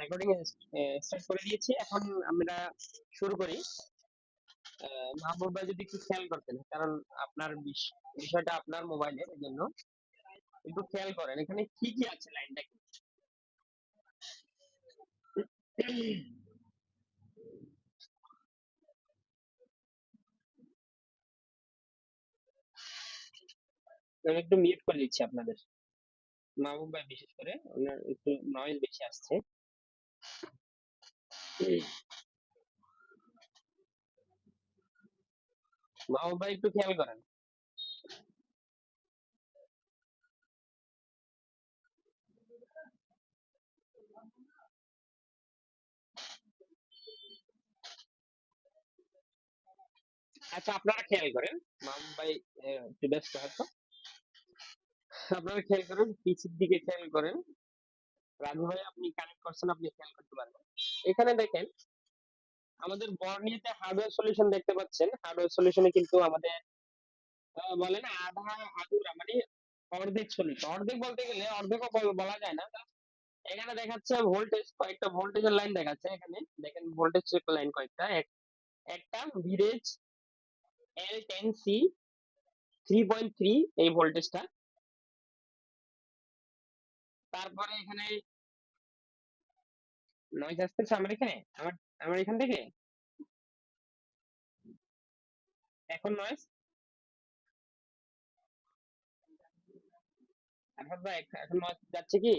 Recording start করে দিয়েছি। এখন আমরা শুরু করি। যদি একটু খেয়াল করতেন, কারণ আপনার বিষয়টা আপনার জন্য। একটু খেয়াল করেন, এখানে কি কি আছে লাইনটা কি? একটু মিউট করে দিচ্ছি আপনাদের। মাহবুব ভাই বিশেষ করে ওনার একটু নয়েজ বেশি আসছে। মাহবুব ভাই একটু খেয়াল করেন। আচ্ছা আপনারা খেয়াল করেন। মাহবুব ভাই একটু ব্যস্ত হয়তো। আপনারা খেয়াল করেন, পিছির দিকে খেয়াল করেন। রাজু ভাই, আপনি কানেক্ট করছেন, আপনি খেয়াল করতে পারবেন। এখানে দেখেন, আমাদের বর্ণিতে হার্ডওয়্যার সলিউশন দেখতে পাচ্ছেন। হার্ডওয়্যার সলিউশনে কিন্তু আমাদের বলে না, আধা আধুরা মানে অর্ধেক সলিউশন অর্ধেক বলতে গেলে অর্ধেক বলা যায় না। এখানে দেখাচ্ছে ভোল্টেজ কয়েকটা ভোল্টেজের লাইন দেখাচ্ছে এখানে। দেখেন ভোল্টেজ লাইন কয়েকটা। একটা VREG L ten C three point three এই ভোল্টেজটা তারপরে এখানে নয়েজ আসতেছে আমার এখানে? আমার আমার এখান থেকে? এখন নয়েজ এখন ভাই, এখন নয়েজ যাচ্ছে কি?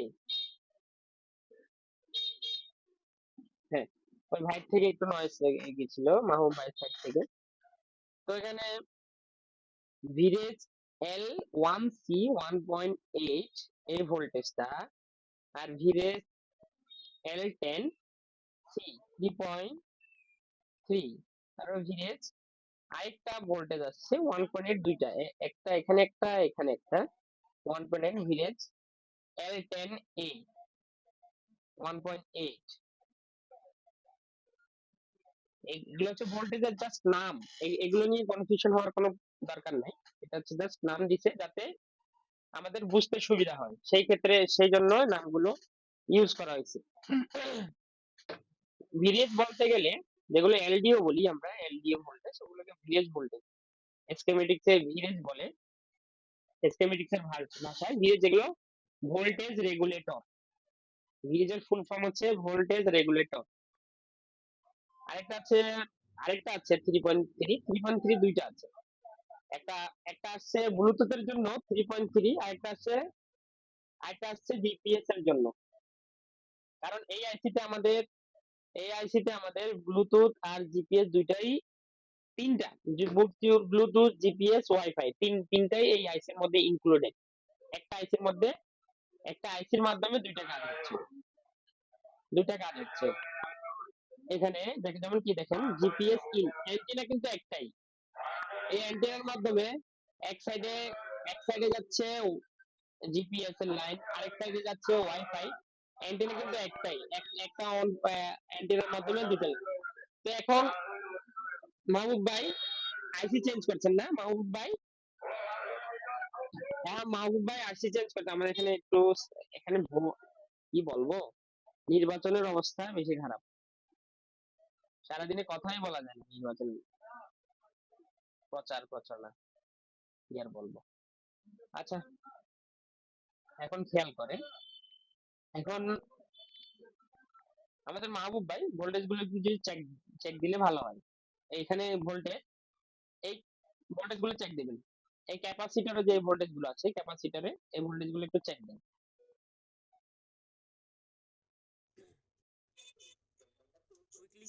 হ্যাঁ ওই ভাই থেকে একটু নয়েজ গেছিল, মাহবুব ভাইয়ের সাইড থেকে। তো এখানে VREG L one C one point eight এই ভোল্টেজটা আর VREG L ten C three point three তারপর ভিরেজ আরেকটা ভোল্টেজ আসছে ওয়ান পয়েন্ট এইট দুইটা। একটা এখানে একটা এখানে, একটা। One point eight VREG L ten A one point eight এগুলো হচ্ছে ভোল্টেজের জাস্ট নাম। এগুলো নিয়ে কনফিউশন হওয়ার কোনো দরকার নাই। এটা হচ্ছে জাস্ট নাম দিছে, যাতে আমাদের বুঝতে সুবিধা হয়। সেই ক্ষেত্রে সেই জন্য নামগুলো ইউজ করা হয়েছে। ভিরিয়েজ বলতে গেলে যেগুলো এলডিও বলি আমরা এলডিও ভোল্টেজ ওগুলোকে ভিরিয়েজ ভোল্টেজ স্কেমেটিক্স এ ভিরিয়েজ বলে। স্কেমেটিক্স এর ভাষায় ভিরিয়েজ যেগুলো ভোল্টেজ রেগুলেটর ভিরিয়েজের ফুল ফর্ম হচ্ছে ভোল্টেজ রেগুলেটর আরেকটা আছে আরেকটা আছে three point three three point three দুইটা আছে। একটা একটা আসছে ব্লুটুথের জন্য থ্রি পয়েন্ট থ্রি আরেকটা আছে আরেকটা আসছে জিপিএস এর জন্য। কারণ এই আইসিতে আমাদের, এই আইসিতে আমাদের ব্লুটুথ আর জিপিএস দুইটাই তিনটা ব্লুটুথ জিপিএস ওয়াইফাই তিন, তিনটাই এই আইসির মধ্যে ইনক্লুডেড একটা আইসির মধ্যে, একটা আইসির মাধ্যমে দুইটা কাজ হচ্ছে। দুইটা কাজ হচ্ছে। এখানে দেখে যেমন কি দেখেন জিপিএস ইন অ্যান্টেনা কিন্তু একটাই। এই অ্যান্টেনার মাধ্যমে এক সাইডে এক সাইডে যাচ্ছে জিপিএস এর লাইন আরেক সাইডে যাচ্ছে ওয়াইফাই অ্যান্টেনা কিন্তু একটাই। একটা অন অ্যান্টেনার মাধ্যমে দুটো তো এখন মাহবুব ভাই আইসি চেঞ্জ করছেন না? মাহবুব ভাই? হ্যাঁ মাহবুব ভাই আইসি চেঞ্জ করতে আমার এখানে একটু এখানে কি বলব? নির্বাচনের অবস্থা বেশি খারাপ। সারাদিনে কথাই বলা যায় না নির্বাচন নিয়ে। প্রচার প্রচারণা, কি আর বলব? আচ্ছা এখন খেয়াল করেন, এখন আমাদের মাহবুব ভাই ভোল্টেজগুলো যদি চেক চেক দিলে ভালো হয়। এইখানে ভোল্টেজ এই ভোল্টেজগুলো চেক দিবেন। এই ক্যাপাসিটরে যে ভোল্টেজগুলো আছে ক্যাপাসিটরে এই ভোল্টেজগুলো একটু চেক দেন।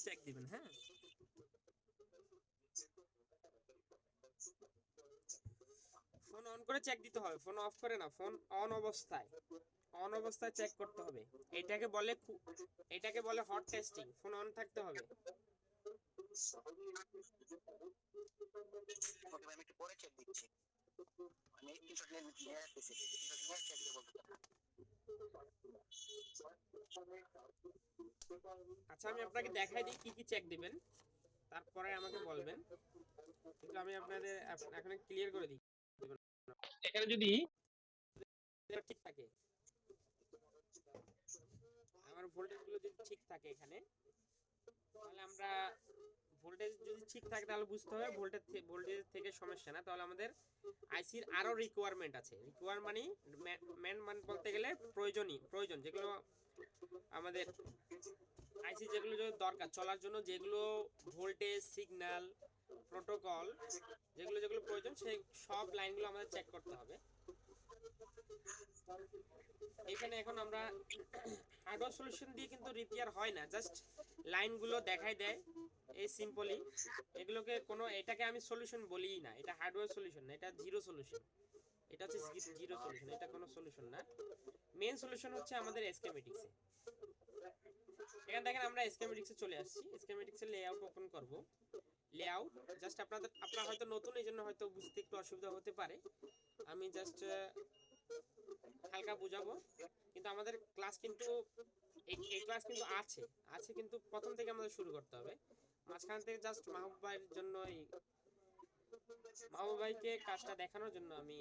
চেক দিবেন হ্যাঁ? অন করে চেক দিতে হবে। ফোন অফ করে না ফোন অন অবস্থায়। অন অবস্থায় চেক করতে হবে। এটাকে বলে এটাকে বলে হট টেস্টিং ফোন অন থাকতে হবে। আমি একটু পরে চেক দিচ্ছি। আমি বলতে আচ্ছা আমি আপনাকে দেখাই দিই কি কি চেক দিবেন। তারপরে আমাকে বলবেন। কিন্তু আমি আপনাদের এখ- এখন ক্লিয়ার করে দিই। এখানে যদি ঠিক থাকে ভোল্টেজগুলো যদি ঠিক থাকে এখানে, তাহলে আমরা ভোল্টেজ যদি ঠিক থাকে তাহলে বুঝতে হবে ভোল্টেজ ভোল্টেজ থেকে সমস্যা না, তাহলে আমাদের আইসির আরও রিকোয়ারমেন্ট আছে। রিকোয়ার মানে মেন মানে বলতে গেলে প্রয়োজনই, প্রয়োজন। যেগুলো আমাদের আইসি যেগুলো দরকার, চলার জন্য যেগুলো ভোল্টেজ সিগন্যাল প্রোটোকল যেগুলো যেগুলো প্রয়োজন, সেই সব লাইনগুলো আমাদের চেক করতে হবে। এখানে এখন আমরা হার্ডওয়্যার সলিউশন দিয়ে কিন্তু রিপেয়ার হয় না জাস্ট লাইনগুলো দেখাই দেয়, এই সিম্পলি এগুলোকে কোনো, এটাকে আমি সলিউশন বলিই না, এটা হার্ডওয়্যার সলিউশন না, এটা জিরো সলিউশন এটা হচ্ছে জিরো সলিউশন এটা কোনো সলিউশন না। মেন সলিউশন হচ্ছে আমাদের এসকেমেটিক্সে এখানে দেখেন আমরা এসকেমেটিক্সে চলে আসছি এসকেমেটিক্সের লেআউট ওপেন করব। লেআউট জাস্ট আপনাদের, আপনারা হয়তো নতুন, এই জন্য হয়তো বুঝতে একটু অসুবিধা হতে পারে। আমি জাস্ট হালকা বুঝাবো। কিন্তু আমাদের ক্লাস কিন্তু, এই ক্লাস কিন্তু আছে। আছে কিন্তু প্রথম থেকে আমাদের শুরু করতে হবে। মাঝখান থেকে জাস্ট মাহবুব ভাইয়ের জন্য এই মাহবুব ভাইকে কাজটা দেখানোর জন্য আমি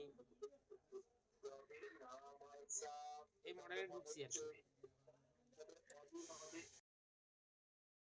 এই মডেলে ঢুকছি আর